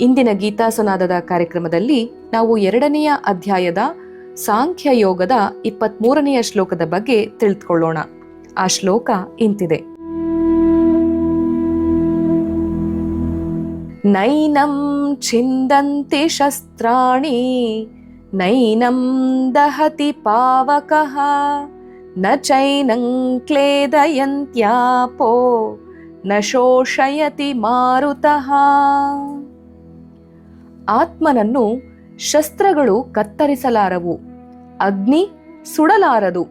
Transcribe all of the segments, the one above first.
ಇಂದಿನ ಗೀತಾ ಸುನಾದದ ಕಾರ್ಯಕ್ರಮದಲ್ಲಿ ನಾವು ಎರಡನೆಯ ಅಧ್ಯಾಯದ ಸಾಂಖ್ಯ ಯೋಗದ ಇಪ್ಪತ್ಮೂರನೆಯ ಶ್ಲೋಕದ ಬಗ್ಗೆ ತಿಳಿದುಕೊಳ್ಳೋಣ. ಆ ಶ್ಲೋಕ ಇಂತಿದೆ. ನೈನಂ ಛಿಂದಂತಿ ಶಸ್ತ್ರಾಣಿ, ನೈನಂ ದಹತಿ ಪಾವಕಃ, ನ ಚೈನಂ ಕ್ಲೇದಯಂತ್ಯಾಪೋ, ನ ಶೋಷಯತಿ ಮಾರುತಃ. ಆತ್ಮನನ್ನು ಶಸ್ತ್ರಗಳು ಕತ್ತರಿಸಲಾರವು. ಅಗ್ನಿ ಸುಡಲಾರದು.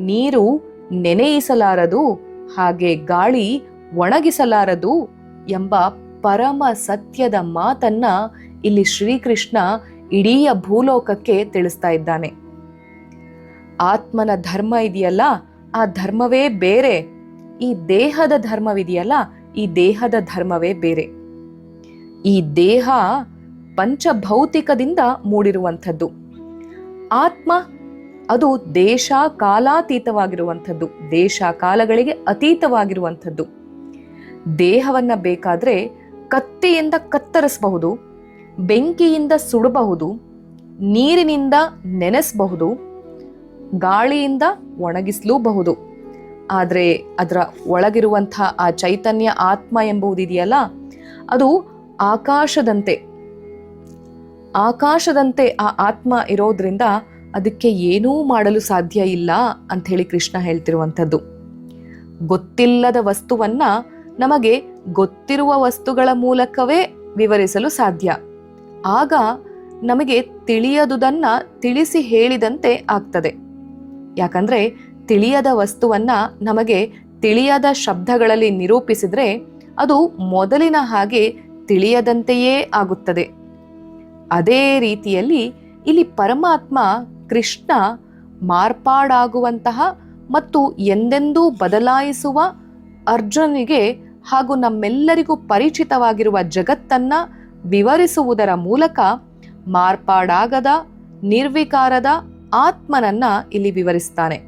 ನೀರು ನೆನೆಯಿಸಲಾರದು. ಹಾಗೆ ಗಾಳಿ ಒಣಗಿಸಲಾರದು ಎಂಬ ಪರಮ ಸತ್ಯದ ಮಾತನ್ನ ಇಲ್ಲಿ ಶ್ರೀಕೃಷ್ಣ ಇಡೀ ಭೂಲೋಕಕ್ಕೆ ತಿಳಿಸ್ತಾ ಇದ್ದಾನೆ. ಆತ್ಮನ ಧರ್ಮ ಇದೆಯಲ್ಲ, ಆ ಧರ್ಮವೇ ಬೇರೆ. ಈ ದೇಹದ ಧರ್ಮವಿದೆಯಲ್ಲ, ಈ ದೇಹದ ಧರ್ಮವೇ ಬೇರೆ. ಈ ದೇಹ ಪಂಚಭೌತಿಕದಿಂದ ಮೂಡಿರುವಂಥದ್ದು. ಆತ್ಮ ಅದು ದೇಶ ಕಾಲಾತೀತವಾಗಿರುವಂಥದ್ದು ದೇಶ ಕಾಲಗಳಿಗೆ ಅತೀತವಾಗಿರುವಂಥದ್ದು. ದೇಹವನ್ನು ಬೇಕಾದರೆ ಕತ್ತಿಯಿಂದ ಕತ್ತರಿಸಬಹುದು, ಬೆಂಕಿಯಿಂದ ಸುಡಬಹುದು, ನೀರಿನಿಂದ ನೆನೆಸಬಹುದು, ಗಾಳಿಯಿಂದ ಒಣಗಿಸಲೂಬಹುದು. ಆದರೆ ಅದರ ಒಳಗಿರುವಂಥ ಆ ಚೈತನ್ಯ ಆತ್ಮ ಎಂಬುದಿದೆಯಲ್ಲ ಅದು ಆಕಾಶದಂತೆ ಆಕಾಶದಂತೆ ಆ ಆತ್ಮ ಇರೋದ್ರಿಂದ ಅದಕ್ಕೆ ಏನೂ ಮಾಡಲು ಸಾಧ್ಯ ಇಲ್ಲ ಅಂತ ಹೇಳಿ ಕೃಷ್ಣ ಹೇಳ್ತಿರುವಂಥದ್ದು. ಗೊತ್ತಿಲ್ಲದ ವಸ್ತುವನ್ನ ನಮಗೆ ಗೊತ್ತಿರುವ ವಸ್ತುಗಳ ಮೂಲಕವೇ ವಿವರಿಸಲು ಸಾಧ್ಯ. ಆಗ ನಮಗೆ ತಿಳಿಯದುದನ್ನ ತಿಳಿಸಿ ಹೇಳಿದಂತೆ ಆಗ್ತದೆ. ಯಾಕಂದ್ರೆ ತಿಳಿಯದ ವಸ್ತುವನ್ನ ನಮಗೆ ತಿಳಿಯದ ಶಬ್ದಗಳಲ್ಲಿ ನಿರೂಪಿಸಿದ್ರೆ ಅದು ಮೊದಲಿನ ಹಾಗೆ ತಿಳಿಯದಂತೆಯೇ ಆಗುತ್ತದೆ. ಅದೇ ರೀತಿಯಲ್ಲಿ ಇಲ್ಲಿ ಪರಮಾತ್ಮ ಕೃಷ್ಣ ಮಾರ್ಪಾಡಾಗುವಂತಹ ಮತ್ತು ಎಂದೆಂದೂ ಬದಲಾಯಿಸುವ ಅರ್ಜುನಿಗೆ ಹಾಗೂ ನಮ್ಮೆಲ್ಲರಿಗೂ ಪರಿಚಿತವಾಗಿರುವ ಜಗತ್ತನ್ನು ವಿವರಿಸುವುದರ ಮೂಲಕ ಮಾರ್ಪಾಡಾಗದ, ನಿರ್ವಿಕಾರದ ಆತ್ಮನನ್ನ ಇಲ್ಲಿ ವಿವರಿಸ್ತಾನೆ.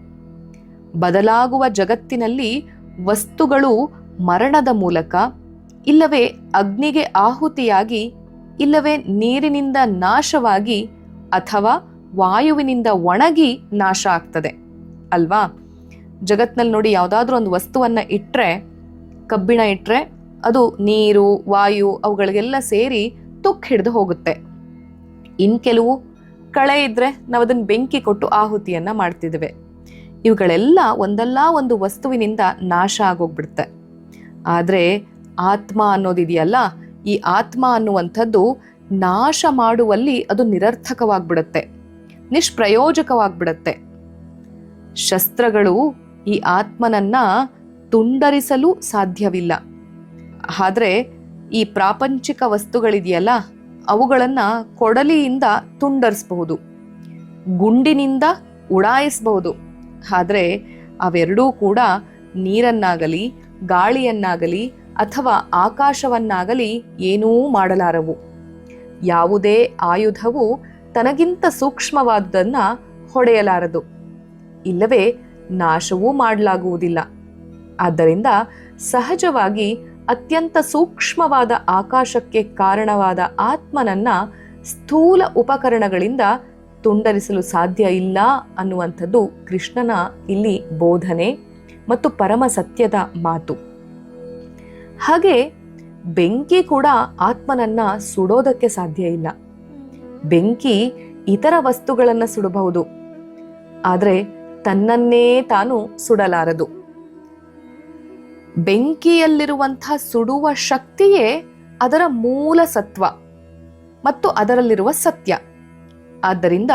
ಬದಲಾಗುವ ಜಗತ್ತಿನಲ್ಲಿ ವಸ್ತುಗಳು ಮರಣದ ಮೂಲಕ, ಇಲ್ಲವೇ ಅಗ್ನಿಗೆ ಆಹುತಿಯಾಗಿ ಇಲ್ಲವೇ ನೀರಿನಿಂದ ನಾಶವಾಗಿ ಅಥವಾ ವಾಯುವಿನಿಂದ ಒಣಗಿ ನಾಶ ಆಗ್ತದೆ. ಅಲ್ವಾ? ಜಗತ್ನಲ್ಲಿ ನೋಡಿ ಯಾವುದಾದ್ರೂ ಒಂದು ವಸ್ತುವನ್ನ ಇಟ್ಟರೆ ಕಬ್ಬಿಣ ಇಟ್ಟರೆ ಅದು ನೀರು, ವಾಯು ಅವುಗಳಿಗೆಲ್ಲ ಸೇರಿ ತುಕ್ ಹಿಡಿದು ಹೋಗುತ್ತೆ. ಇನ್ ಕೆಲವು ಕಳೆ ಇದ್ರೆ ನಾವು ಅದನ್ನ ಬೆಂಕಿ ಕೊಟ್ಟು ಆಹುತಿಯನ್ನ ಮಾಡ್ತಿದ್ದೇವೆ. ಇವುಗಳೆಲ್ಲ ಒಂದಲ್ಲ ಒಂದು ವಸ್ತುವಿನಿಂದ ನಾಶ ಆಗೋಗ್ಬಿಡುತ್ತೆ. ಆದರೆ ಆತ್ಮ ಅನ್ನೋದಿದೆಯಲ್ಲ ಈ ಆತ್ಮ ಅನ್ನುವಂಥದ್ದು ನಾಶ ಮಾಡುವಲ್ಲಿ ಅದು ನಿರರ್ಥಕವಾಗ್ಬಿಡುತ್ತೆ, ನಿಷ್ಪ್ರಯೋಜಕವಾಗ್ಬಿಡುತ್ತೆ. ಶಸ್ತ್ರಗಳು ಈ ಆತ್ಮನನ್ನ ತುಂಡರಿಸಲು ಸಾಧ್ಯವಿಲ್ಲ. ಆದರೆ ಈ ಪ್ರಾಪಂಚಿಕ ವಸ್ತುಗಳಿದೆಯಲ್ಲ, ಅವುಗಳನ್ನು ಕೊಡಲಿಯಿಂದ ತುಂಡರಿಸಬಹುದು, ಗುಂಡಿನಿಂದ ಉಡಾಯಿಸಬಹುದು. ಆದರೆ ಅವೆರಡೂ ಕೂಡ ನೀರನ್ನಾಗಲಿ, ಗಾಳಿಯನ್ನಾಗಲಿ ಅಥವಾ ಆಕಾಶವನ್ನಾಗಲಿ ಏನೂ ಮಾಡಲಾರವು. ಯಾವುದೇ ಆಯುಧವು ತನಗಿಂತ ಸೂಕ್ಷ್ಮವಾದುದನ್ನ ಹೊಡೆಯಲಾರದು. ಇಲ್ಲವೇ ನಾಶವೂ ಮಾಡಲಾಗುವುದಿಲ್ಲ. ಆದ್ದರಿಂದ ಸಹಜವಾಗಿ ಅತ್ಯಂತ ಸೂಕ್ಷ್ಮವಾದ ಆಕಾಶಕ್ಕೆ ಕಾರಣವಾದ ಆತ್ಮನನ್ನ ಸ್ಥೂಲ ಉಪಕರಣಗಳಿಂದ ತುಂಡರಿಸಲು ಸಾಧ್ಯ ಇಲ್ಲ ಅನ್ನುವಂಥದ್ದು ಕೃಷ್ಣನ ಇಲ್ಲಿ ಬೋಧನೆ ಮತ್ತು ಪರಮ ಸತ್ಯದ ಮಾತು. ಹಾಗೆ ಬೆಂಕಿ ಕೂಡ ಆತ್ಮನನ್ನ ಸುಡೋದಕ್ಕೆ ಸಾಧ್ಯ ಇಲ್ಲ. ಬೆಂಕಿ ಇತರ ವಸ್ತುಗಳನ್ನ ಸುಡಬಹುದು. ಆದರೆ ತನ್ನನ್ನೇ ತಾನು ಸುಡಲಾರದು. ಬೆಂಕಿಯಲ್ಲಿರುವಂತಹ ಸುಡುವ ಶಕ್ತಿಯೇ ಅದರ ಮೂಲ ಸತ್ವ ಮತ್ತು ಅದರಲ್ಲಿರುವ ಸತ್ಯ. ಆದ್ದರಿಂದ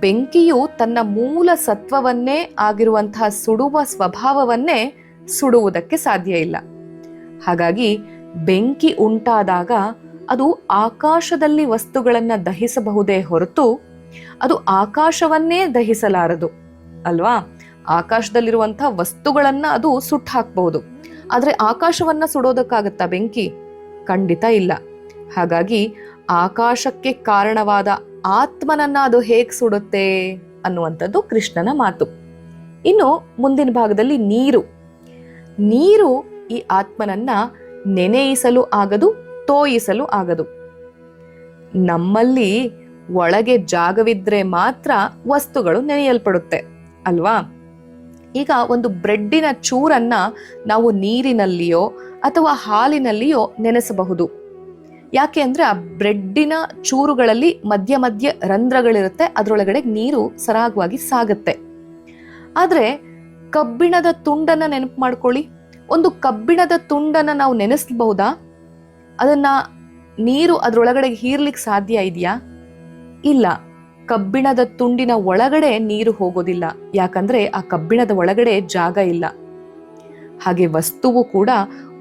ಬೆಂಕಿಯು ತನ್ನ ಮೂಲ ಸತ್ವವನ್ನೇ ಆಗಿರುವಂತಹ ಸುಡುವ ಸ್ವಭಾವವನ್ನೇ ಸುಡುವುದಕ್ಕೆ ಸಾಧ್ಯ ಇಲ್ಲ. ಹಾಗಾಗಿ ಬೆಂಕಿ ಉಂಟಾದಾಗ ಅದು ಆಕಾಶದಲ್ಲಿ ವಸ್ತುಗಳನ್ನು ದಹಿಸಬಹುದೇ ಹೊರತು ಅದು ಆಕಾಶವನ್ನೇ ದಹಿಸಲಾರದು, ಅಲ್ವಾ? ಆಕಾಶದಲ್ಲಿರುವಂತಹ ವಸ್ತುಗಳನ್ನ ಅದು ಸುಟ್ಟು ಹಾಕಬಹುದು ಆದರೆ ಆಕಾಶವನ್ನ ಸುಡೋದಕ್ಕಾಗತ್ತಾ ಬೆಂಕಿ? ಖಂಡಿತ ಇಲ್ಲ. ಹಾಗಾಗಿ ಆಕಾಶಕ್ಕೆ ಕಾರಣವಾದ ಆತ್ಮನನ್ನ ಅದು ಹೇಗೆ ಸುಡುತ್ತೆ ಅನ್ನುವಂಥದ್ದು ಕೃಷ್ಣನ ಮಾತು. ಇನ್ನು ಮುಂದಿನ ಭಾಗದಲ್ಲಿ ನೀರು. ನೀರು ಈ ಆತ್ಮನನ್ನ ನೆನೆಯಿಸಲು ಆಗದು, ತೋಯಿಸಲು ಆಗದು. ನಮ್ಮಲ್ಲಿ ಒಳಗೆ ಜಾಗವಿದ್ರೆ ಮಾತ್ರ ವಸ್ತುಗಳು ನೆನೆಯಲ್ಪಡುತ್ತೆ, ಅಲ್ವಾ? ಈಗ ಒಂದು ಬ್ರೆಡ್ಡಿನ ಚೂರನ್ನ ನಾವು ನೀರಿನಲ್ಲಿಯೋ ಅಥವಾ ಹಾಲಿನಲ್ಲಿಯೋ ನೆನೆಸಬಹುದು. ಯಾಕೆ ಅಂದ್ರೆ ಆ ಬ್ರೆಡ್ಡಿನ ಚೂರುಗಳಲ್ಲಿ ಮಧ್ಯ ಮಧ್ಯ ರಂಧ್ರಗಳಿರುತ್ತೆ, ಅದರೊಳಗಡೆ ನೀರು ಸರಾಗವಾಗಿ ಸಾಗುತ್ತೆ. ಆದ್ರೆ ಕಬ್ಬಿಣದ ತುಂಡನ್ನ ನೆನಪು ಮಾಡ್ಕೊಳ್ಳಿ. ಒಂದು ಕಬ್ಬಿಣದ ತುಂಡನ್ನು ನಾವು ನೆನೆಸಬಹುದಾ? ಅದನ್ನ ನೀರು ಅದರೊಳಗಡೆ ಹೀರ್ಲಿಕ್ಕೆ ಸಾಧ್ಯ ಇದೆಯಾ? ಇಲ್ಲ, ಕಬ್ಬಿಣದ ತುಂಡಿನ ಒಳಗಡೆ ನೀರು ಹೋಗೋದಿಲ್ಲ, ಯಾಕಂದ್ರೆ ಆ ಕಬ್ಬಿಣದ ಒಳಗಡೆ ಜಾಗ ಇಲ್ಲ. ಹಾಗೆ ವಸ್ತುವು ಕೂಡ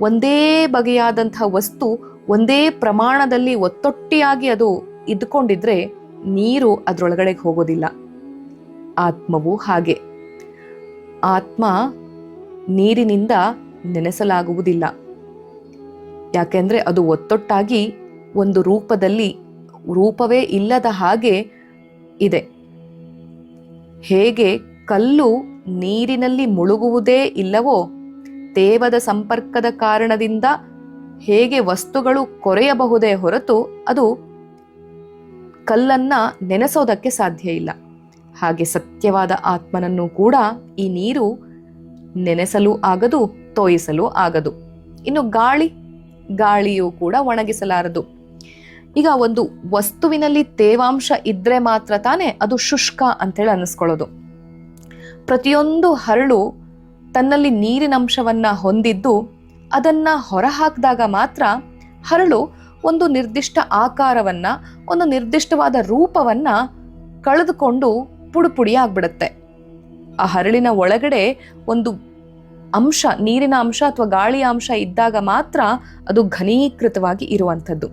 ಒಂದೇ ಬಗೆಯಾದಂತಹ ವಸ್ತು, ಒಂದೇ ಪ್ರಮಾಣದಲ್ಲಿ ಒತ್ತೊಟ್ಟಿಯಾಗಿ ಅದು ಇದ್ಕೊಂಡಿದ್ರೆ ನೀರು ಅದರೊಳಗಡೆ ಹೋಗೋದಿಲ್ಲ. ಆತ್ಮವು ಹಾಗೆ. ಆತ್ಮ ನೀರಿನಿಂದ ನೆನೆಸಲಾಗುವುದಿಲ್ಲ. ಯಾಕೆಂದರೆ ಅದು ಒತ್ತೊಟ್ಟಾಗಿ ಒಂದು ರೂಪದಲ್ಲಿ, ರೂಪವೇ ಇಲ್ಲದ ಹಾಗೆ ಇದೆ. ಹೇಗೆ ಕಲ್ಲು ನೀರಿನಲ್ಲಿ ಮುಳುಗುವುದೇ ಇಲ್ಲವೋ, ತೇವದ ಸಂಪರ್ಕದ ಕಾರಣದಿಂದ ಹೇಗೆ ವಸ್ತುಗಳು ಕೊರೆಯಬಹುದೇ ಹೊರತು ಅದು ಕಲ್ಲನ್ನ ನೆನೆಸೋದಕ್ಕೆ ಸಾಧ್ಯ ಇಲ್ಲ. ಹಾಗೆ ಸತ್ಯವಾದ ಆತ್ಮನನ್ನು ಕೂಡ ಈ ನೀರು ನೆನೆಸಲು ಆಗದು. ತೋಯಿಸಲು ಆಗದು. ಇನ್ನು ಗಾಳಿ, ಗಾಳಿಯು ಕೂಡ ಒಣಗಿಸಲಾರದು. ಈಗ ಒಂದು ವಸ್ತುವಿನಲ್ಲಿ ತೇವಾಂಶ ಇದ್ರೆ ಮಾತ್ರ ತಾನೇ ಅದು ಶುಷ್ಕ ಅಂತೇಳಿ ಅನ್ನಿಸ್ಕೊಳ್ಳೋದು. ಪ್ರತಿಯೊಂದು ಹರಳು ತನ್ನಲ್ಲಿ ನೀರಿನ ಅಂಶವನ್ನ ಹೊಂದಿದ್ದು ಅದನ್ನ ಹೊರಹಾಕಿದಾಗ ಮಾತ್ರ ಹರಳು ಒಂದು ನಿರ್ದಿಷ್ಟ ಆಕಾರವನ್ನ, ಒಂದು ನಿರ್ದಿಷ್ಟವಾದ ರೂಪವನ್ನ ಕಳೆದುಕೊಂಡು ಪುಡುಪುಡಿ ಆಗ್ಬಿಡುತ್ತೆ ಆ ಹರಳಿನ ಒಳಗಡೆ ಒಂದು ಅಂಶ, ನೀರಿನ ಅಂಶ ಅಥವಾ ಗಾಳಿಯ ಅಂಶ ಇದ್ದಾಗ ಮಾತ್ರ ಅದು ಘನೀಕೃತವಾಗಿ ಇರುವಂಥದ್ದು.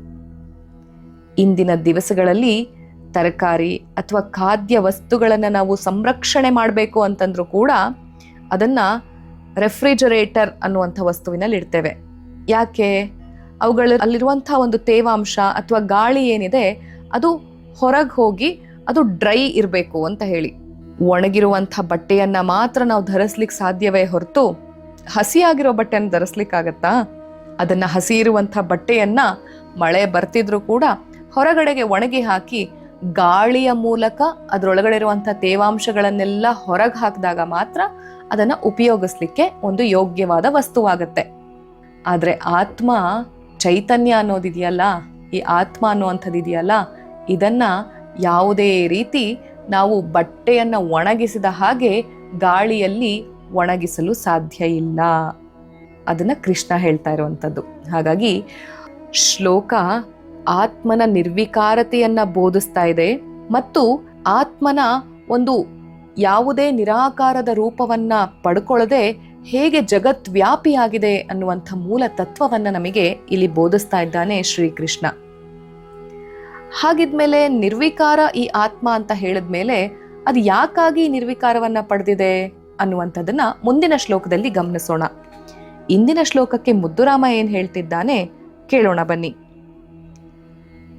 ಇಂದಿನ ದಿವಸಗಳಲ್ಲಿ ತರಕಾರಿ ಅಥವಾ ಖಾದ್ಯ ವಸ್ತುಗಳನ್ನು ನಾವು ಸಂರಕ್ಷಣೆ ಮಾಡಬೇಕು ಅಂತಂದ್ರೂ ಕೂಡ ಅದನ್ನು ರೆಫ್ರಿಜರೇಟರ್ ಅನ್ನುವಂಥ ವಸ್ತುವಿನಲ್ಲಿ ಇಡ್ತೇವೆ. ಯಾಕೆ? ಅವುಗಳ ಅಲ್ಲಿರುವಂಥ ಒಂದು ತೇವಾಂಶ ಅಥವಾ ಗಾಳಿ ಏನಿದೆ, ಅದು ಹೊರಗೆ ಹೋಗಿ ಅದು ಡ್ರೈ ಇರಬೇಕು ಅಂತ ಹೇಳಿ. ಒಣಗಿರುವಂಥ ಬಟ್ಟೆಯನ್ನು ಮಾತ್ರ ನಾವು ಧರಿಸ್ಲಿಕ್ಕೆ ಸಾಧ್ಯವೇ ಹೊರತು ಹಸಿಯಾಗಿರೋ ಬಟ್ಟೆಯನ್ನು ಧರಿಸ್ಲಿಕ್ಕಾಗತ್ತಾ? ಅದನ್ನ ಹಸಿ ಇರುವಂಥ ಬಟ್ಟೆಯನ್ನ ಮಳೆ ಬರ್ತಿದ್ರು ಕೂಡ ಹೊರಗಡೆಗೆ ಒಣಗಿ ಹಾಕಿ ಗಾಳಿಯ ಮೂಲಕ ಅದರೊಳಗಡೆ ಇರುವಂಥ ತೇವಾಂಶಗಳನ್ನೆಲ್ಲ ಹೊರಗೆ ಹಾಕಿದಾಗ ಮಾತ್ರ ಅದನ್ನ ಉಪಯೋಗಿಸ್ಲಿಕ್ಕೆ ಒಂದು ಯೋಗ್ಯವಾದ ವಸ್ತುವಾಗತ್ತೆ. ಆದರೆ ಆತ್ಮ ಚೈತನ್ಯ ಅನ್ನೋದಿದೆಯಲ್ಲ, ಈ ಆತ್ಮ ಅನ್ನುವಂಥದ್ದು ಇದೆಯಲ್ಲ ಇದನ್ನ ಯಾವುದೇ ರೀತಿ ನಾವು ಬಟ್ಟೆಯನ್ನ ಒಣಗಿಸಿದ ಹಾಗೆ ಗಾಳಿಯಲ್ಲಿ ಒಣಗಿಸಲು ಸಾಧ್ಯ ಇಲ್ಲ. ಅದನ್ನ ಕೃಷ್ಣ ಹೇಳ್ತಾ ಇರುವಂಥದ್ದು. ಹಾಗಾಗಿ ಶ್ಲೋಕ ಆತ್ಮನ ನಿರ್ವಿಕಾರತೆಯನ್ನು ಬೋಧಿಸ್ತಾ ಇದೆ ಮತ್ತು ಆತ್ಮನ ಒಂದು ಯಾವುದೇ ನಿರಾಕಾರದ ರೂಪವನ್ನ ಪಡ್ಕೊಳ್ಳದೆ ಹೇಗೆ ಜಗದ್ವ್ಯಾಪಿಯಾಗಿದೆ ಅನ್ನುವಂಥ ಮೂಲ ತತ್ವವನ್ನ ನಮಗೆ ಇಲ್ಲಿ ಬೋಧಿಸ್ತಾ ಇದ್ದಾನೆ ಶ್ರೀಕೃಷ್ಣ. ಹಾಗಿದ್ಮೇಲೆ ನಿರ್ವಿಕಾರ ಈ ಆತ್ಮ ಅಂತ ಹೇಳಿದ್ಮೇಲೆ ಅದು ಯಾಕಾಗಿ ನಿರ್ವಿಕಾರವನ್ನ ಪಡೆದಿದೆ? ಅನ್ನುವಂಥದ್ದನ್ನ ಮುಂದಿನ ಶ್ಲೋಕದಲ್ಲಿ ಗಮನಿಸೋಣ. ಇಂದಿನ ಶ್ಲೋಕಕ್ಕೆ ಮುದ್ದುರಾಮ ಏನ್ ಹೇಳ್ತಿದ್ದಾನೆ? ಕೇಳೋಣ ಬನ್ನಿ.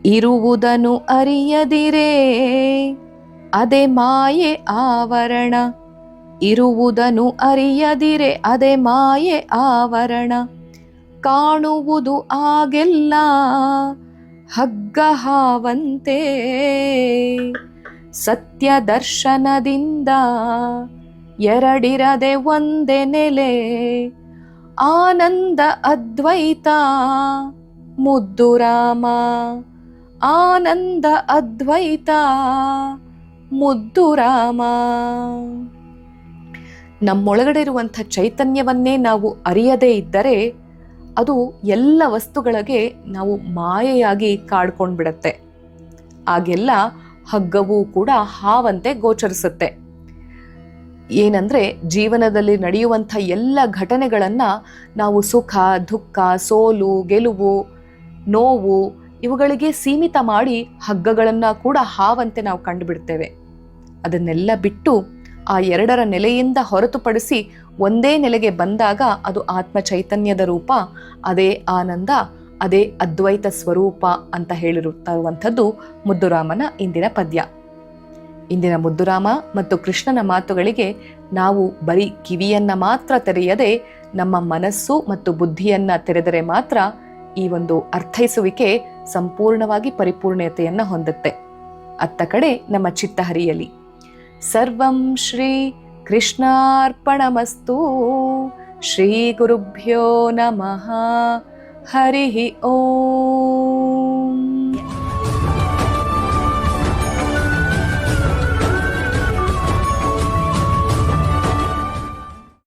ಇರುವುದನು ಅರಿಯದಿರೇ, ಅದೇ ಮಾಯೆ ಆವರಣ. ಇರುವುದನು ಅರಿಯದಿರೆ, ಅದೇ ಮಾಯೆ ಆವರಣ. ಕಾಣುವುದು ಆಗೆಲ್ಲ ಹಗ್ಗ ಹಾವಂತೆ ಸತ್ಯ ದರ್ಶನದಿಂದ ಎರಡಿರದೆ ಒಂದೇ ನೆಲೆ, ಆನಂದ ಅದ್ವೈತ ಮುದ್ದು ರಾಮ ಆನಂದ ಅದ್ವೈತ ಮುದ್ದು ರಾಮ ನಮ್ಮೊಳಗಡೆ ಇರುವಂಥ ಚೈತನ್ಯವನ್ನೇ ನಾವು ಅರಿಯದೇ ಇದ್ದರೆ ಅದು ಎಲ್ಲ ವಸ್ತುಗಳಿಗೆ ನಾವು ಮಾಯೆಯಾಗಿ ಕಾಡ್ಕೊಂಡ್ಬಿಡತ್ತೆ. ಆಗೆಲ್ಲ ಹಗ್ಗವೂ ಕೂಡ ಹಾವಂತೆ ಗೋಚರಿಸುತ್ತೆ. ಏನಂದ್ರೆ ಜೀವನದಲ್ಲಿ ನಡೆಯುವಂಥ ಎಲ್ಲ ಘಟನೆಗಳನ್ನು ನಾವು ಸುಖ, ದುಃಖ, ಸೋಲು, ಗೆಲುವು, ನೋವು ಇವುಗಳಿಗೆ ಸೀಮಿತ ಮಾಡಿ ಹಗ್ಗಗಳನ್ನು ಕೂಡ ಹಾವಂತೆ ನಾವು ಕಂಡುಬಿಡ್ತೇವೆ. ಅದನ್ನೆಲ್ಲ ಬಿಟ್ಟು ಆ ಎರಡರ ನೆಲೆಯಿಂದ ಹೊರತುಪಡಿಸಿ ಒಂದೇ ನೆಲೆಗೆ ಬಂದಾಗ ಅದು ಆತ್ಮ ಚೈತನ್ಯದ ರೂಪ, ಅದೇ ಆನಂದ, ಅದೇ ಅದ್ವೈತ ಸ್ವರೂಪ ಅಂತ ಹೇಳಿರುತ್ತಿರುವಂಥದ್ದು ಮುದ್ದುರಾಮನ ಇಂದಿನ ಪದ್ಯ. ಇಂದಿನ ಮುದ್ದುರಾಮ ಮತ್ತು ಕೃಷ್ಣನ ಮಾತುಗಳಿಗೆ ನಾವು ಬರೀ ಕಿವಿಯನ್ನ ಮಾತ್ರ ತೆರೆಯದೆ ನಮ್ಮ ಮನಸ್ಸು ಮತ್ತು ಬುದ್ಧಿಯನ್ನ ತೆರೆದರೆ ಮಾತ್ರ ಈ ಒಂದು ಅರ್ಥೈಸುವಿಕೆ ಸಂಪೂರ್ಣವಾಗಿ ಪರಿಪೂರ್ಣತೆಯನ್ನ ಹೊಂದುತ್ತೆ. ಅತ್ತ ಕಡೆ ನಮ್ಮ ಚಿತ್ತ ಹರಿಯಲಿ ಸರ್ವಂ ಶ್ರೀ ಕೃಷ್ಣಾರ್ಪಣಮಸ್ತು, ಶ್ರೀ ಗುರುಭ್ಯೋ ನಮಃ, ಹರಿ ಓಂ.